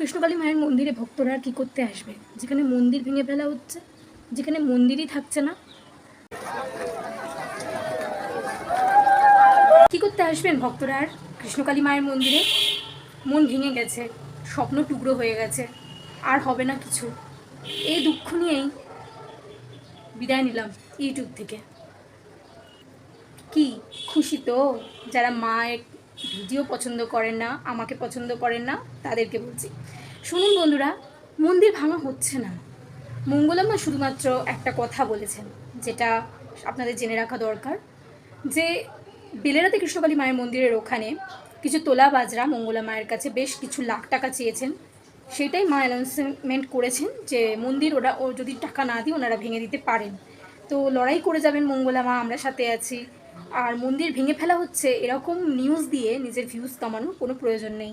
কৃষ্ণকালী মায়ের মন্দিরে ভক্তরা কী করতে আসবে? যেখানে মন্দির ভেঙে ফেলা হচ্ছে, যেখানে মন্দিরই থাকছে না। কী করতে আসবেন ভক্তরা আর? কৃষ্ণকালী মায়ের মন্দিরে? মন ভেঙে গেছে, স্বপ্ন টুকরো হয়ে গেছে, আর হবে না কিছু। এই দুঃখ নিয়েই বিদায় নিলাম ইউটিউব থেকে। কি? খুশি তো? যারা মায়ের ভিডিও পছন্দ করেন না, আমাকে পছন্দ করেন না, তাদেরকে বলছি, শুনুন বন্ধুরা, মন্দির ভাঙা হচ্ছে না। মঙ্গলাম্মা শুধুমাত্র একটা কথা বলেছেন, যেটা আপনাদের জেনে রাখা দরকার, যে বেলেরাতে কৃষ্ণকালী মায়ের মন্দিরের ওখানে কিছু তোলা বাজরা মঙ্গলা মায়ের কাছে বেশ কিছু লাখ টাকা চেয়েছেন। সেটাই মা অ্যানাউন্সমেন্ট করেছেন যে মন্দির ওরা, ও যদি টাকা না দিয়ে ওনারা ভেঙে দিতে পারেন। তো লড়াই করে যাবেন মঙ্গলা মা আমরা সাথে আছি। আর মন্দির ভেঙে ফেলা হচ্ছে এরকম নিউজ দিয়ে নিজের ভিউজ কমানোর কোনো প্রয়োজন নেই।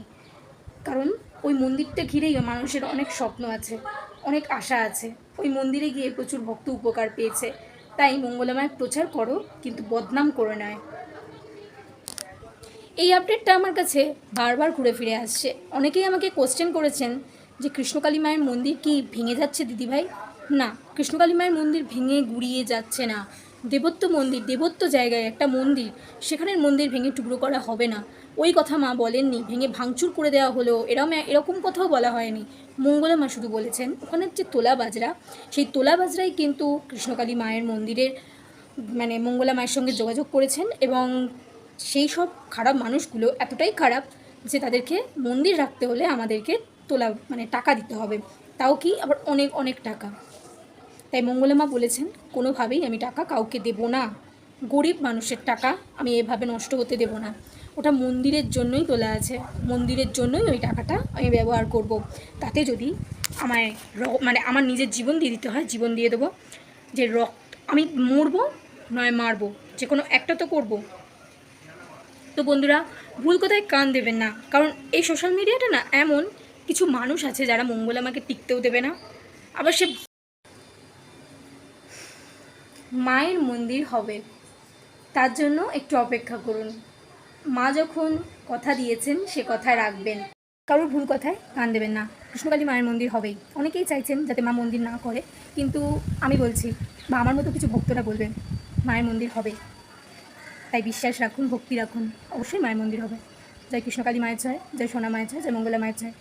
কারণ ওই মন্দিরটা ঘিরেই মানুষের অনেক স্বপ্ন আছে, অনেক আশা আছে। ওই মন্দিরে গিয়ে প্রচুর ভক্ত উপকার পেয়েছে। তাই মঙ্গলামায় প্রচার করো, কিন্তু বদনাম করে নয় এই আপডেটটা আমার কাছে বারবার ঘুরে ফিরে আসছে। অনেকেই আমাকে কোশ্চেন করেছেন যে কৃষ্ণকালী মায়ের মন্দির কি ভেঙে যাচ্ছে দিদিভাই? না, কৃষ্ণকালী মায়ের মন্দির ভেঙে গুড়িয়ে যাচ্ছে না। দেবত্ব মন্দির দেবত্ব জায়গায় একটা মন্দির, সেখানের মন্দির ভেঙে টুকরো করা হবে না। ওই কথা মা বলেননি, ভেঙে ভাঙচুর করে দেওয়া হলো, এরম এরকম কথাও বলা হয়নি। মঙ্গলা মা শুধু বলেছেন, ওখানের যে তোলা বাজরা, সেই তোলা বাজরাই কিন্তু কৃষ্ণকালী মায়ের মন্দিরের মানে মঙ্গলা মায়ের সঙ্গে যোগাযোগ করেছেন এবং সেই সব খারাপ মানুষগুলো এতটাই খারাপ যে তাদেরকে মন্দির রাখতে হলে আমাদেরকে তোলা মানে টাকা দিতে হবে। তাও কি আবার অনেক অনেক টাকা। তাই মঙ্গলামা বলেছেন, কোনোভাবেই আমি টাকা কাউকে দেব না। গরিব মানুষের টাকা আমি এভাবে নষ্ট হতে দেব না। ওটা মন্দিরের জন্যই তোলা আছে। মন্দিরের জন্যই ওই টাকাটা আমি ব্যবহার করব। তাতে যদি আমায় র- মানে আমার নিজের জীবন দিয়ে দিতে হয়, জীবন দিয়ে দেবো। যে রক্ত, আমি মরবো নয় মারবো, যে কোনো একটা তো করব। তো বন্ধুরা, ভুল কথায় কান দেবেন না। কারণ এই সোশ্যাল মিডিয়াটা না এমন কিছু মানুষ আছে যারা মঙ্গল আমাকে টিকতেও দেবে না। আবার সে মায়ের মন্দির হবে। তার জন্য একটু অপেক্ষা করুন। মা যখন কথা দিয়েছেন, সে কথা রাখবেন। কারোর ভুল কথায় কান দেবেন না। কৃষ্ণকালী মায়ের মন্দির হবেই। অনেকেই চাইছেন যাতে মা মন্দির না করে, কিন্তু আমি বলছি বা আমার মতো কিছু ভক্তরা বলবেন, মায়ের মন্দির হবে। তাই বিশ্বাস রাখুন, ভক্তি রাখুন। অবশ্যই মায়ের মন্দির হবে। জয় কৃষ্ণকালী মায়ের জয় জয় সোনা মায়ের জয় জয় মঙ্গলা মায়ের জয়।